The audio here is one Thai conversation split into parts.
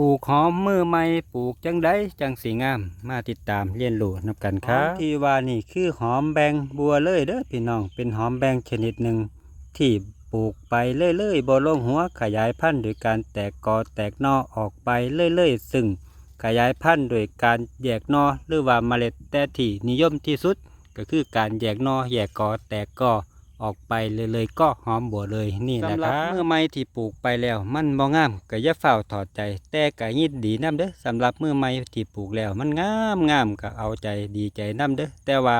ปลูกหอมมือใหม่ปลูกจังไดจังสีงาม มาติดตามเรียนรู้นำกันครับที่ว่านี่คือหอมแบงบัวเลยเด้อพี่น้องเป็นหอมแบงชนิดหนึ่งที่ปลูกไปเรื่อยๆบ่ลงหัวขยายพันธุ์โดยการแตกกอแตกนอออกไปเรื่อยๆ ซึ่งขยายพันธุ์โดยการแยกนอหรือว่าเมล็ดแต่ที่นิยมที่สุด ก็คือการแยกนอแยกกอแตกกอ ออกไปเลยๆก็หอมบัวเลยนี่แหละครับเมื่อไม้ที่ปลูกไปแล้ว มันบ่งามก็อย่าเฝ้าถอดใจ แต่ก็ยินดีนํเด้อสำหรับเมื่อไม้ที่ปลูกแล้ว มันงามงามก็เอาใจดีใจนํเด้อแต่ว่า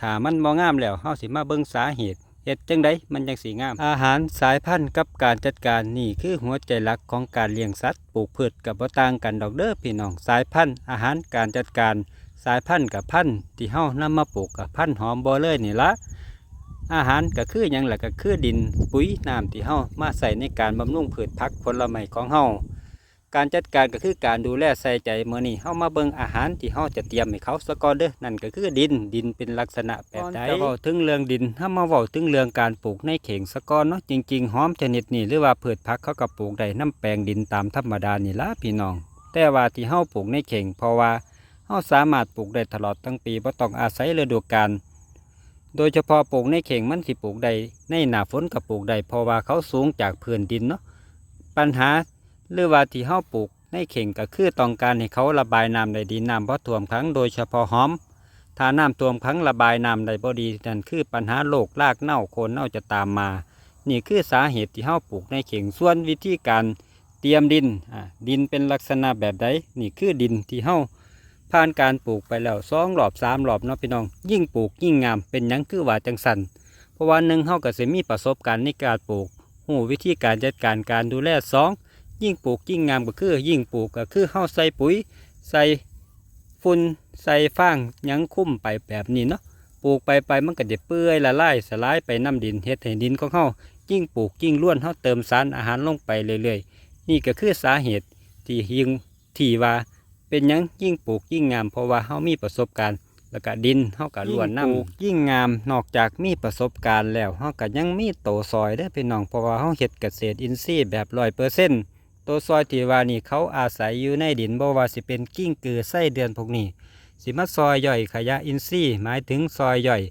ถ้ามันบ่งามแล้วเฮาสิมาเบิ่งสาเหตุเฮ็ดจังไดมันจังสิงาม อาหารสายพันธุ์กับการจัดการนี่คือหัวใจหลักของการเลี้ยงสัตว์ปลูกพืชกับบ่ต่างกันดอกเด้อพี่น้องสายพันธุ์อาหารการจัดการ สายพันธุ์กับพันธุ์ที่เฮานำมาปลูกกับพันธุ์หอมบ่เลยนี่ละ อาหารก็คือหยังหละก็คือดินปุ๋ยน้ำที่เฮามาใส่ในการบำรุงพืชผักผลไม้ของเฮาการจัดการก็คือการดูแลใส่ใจเมื้อนี้เฮามาเบิ่งอาหารที่เฮาจะเตรียมให้เขาซะก่อนเด้อนั่นก็คือดินดินเป็นลักษณะแบบใดจะเว้าถึงเรื่องดินเฮามาเว้าถึงเรื่องการปลูกในเข่งซะก่อนเนาะจริงๆหอมชนิดนี้หรือว่าพืชผักเขาก็ปลูกได้น้ำแปลงดินตามธรรมดานี่ล่ะพี่น้อง แต่ว่าที่เฮาปลูกในเข่งเพราะว่าเฮาสามารถปลูกได้ตลอดทั้งปีบ่ต้องอาศัยฤดูกาล โดยเฉพาะปลูกในเข่งมันสิปลูกได้ในหนาฝนก็ปลูกได้เพราะว่าเขาสูงจากพื้นดินเนาะปัญหาหรือว่าที่เฮาปลูกในเข่งก็คือต้องการให้เขาระบายน้ำได้ดีน้ำบ่ท่วมขังโดยเฉพาะหอมถ้าน้ำท่วมขังระบายน้ำได้บ่ดีนั่นคือปัญหาโรครากเน่าโคนเน่าจะตามมา นี่คือสาเหตุที่เฮาปลูกในเข่งส่วนวิธีการเตรียมดินอ่าดินเป็นลักษณะแบบใดนี่คือดินที่เฮา ผ่านการปลูกไปแล้วสองรอบสามรอบเนาะพี่น้อง ยิ่งปลูกยิ่งงามเป็นยังคือว่าจังสันเพราะว่าหนึ่งเฮาก็สิมีประสบการณ์ในการปลูกหูวิธีการจัดการการดูแลสองยิ่งปลูกยิ่งงามก็คือ ยิ่งปลูกก็คือเฮาใส่ปุ๋ย ใส่ฝุ่นใส่ฟางยังคุ้มไปแบบนี้เนาะปลูกไปไปมันก็จะเปื่อยละลายสลายไปน้ำดินเฮ็ดให้ดินของเฮายิ่งปลูกยิ่งล้วนเฮาเติมสารอาหารลงไปเรื่อยๆ นี่ก็คือสาเหตุที่ยิ่งที่ว่า เป็นยังยิ่งปลูกยิ่งงามเพราะว่าเฮามีประสบการณ์ แล้วก็ดินเฮาก็ล้วนน้ำปลูกยิ่งงามนอกจากมีประสบการณ์แล้วเฮาก็ยังมีโตซอยได้พี่น้องเพราะว่าเฮาเฮ็ดเกษตรอินทรีย์แบบร้อยเปอร์เซ็นต์โตซอยที่ว่านี่เขาอาศัยอยู่ในดินบ่ว่าสิเป็นกิ้งกือไส้เดือนพวกนี้สิมาซอยย่อยขยะอินทรีย์หมายถึงซอยย่อย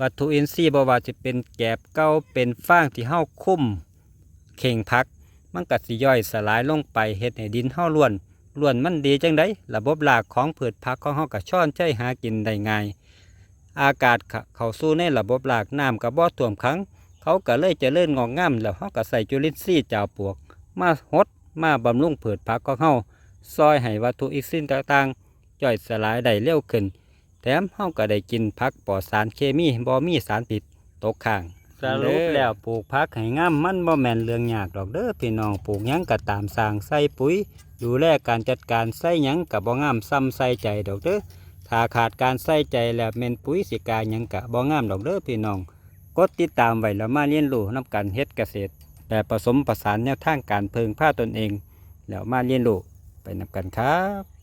วัตถุอินทรีย์บ่ว่าจะเป็นแกบเก่าเป็นฟางที่เฮาคุ้มเข่งพัก มันก็สิย่อยสลายลงไปเฮ็ดให้ดินเฮาล้วน ล้วนมันดีจังไดระบบรากของพืชผักของเฮาก็ช่อนใจหากินได้ง่ายอากาศเข้าสู่ในระบบรากน้ำก็บ่ท่วมขังเขาก็เลยเจริญงอกงามแล้วเฮาก็ใส่จุลินทรีย์เจ้าปลวก มาหดมาบำรุงพืชผักของเฮาซอยให้วัตถุอินทรีย์ต่างๆย่อยสลายได้เร็วขึ้น แถมเฮาก็ได้กินผักปลอดสารเคมีบ่มีสารพิษตกค้างสรุปแล้วปลูกผักให้งามมันบ่แม่นเรื่องยากดอกเด้อพี่น้องปลูกยังก็ตามสร้างใส่ปุ๋ย ดูแลการจัดการใส่หยังกับบ่งามซ้ำใส่ใจดอกเด้อถ้าขาดการใส่ใจแล้วเม่นปุ๋ยสิกาหยังกะบ่งามดอกเด้อพี่น้อง กดติดตามไว้แล้วมาเรียนรู้นํการเฮ็ดเกษตรแบบผสมผสานแนวทางการเพิงผ้าตนเอง แล้วมาเรียนรู้ไปนํกันครับ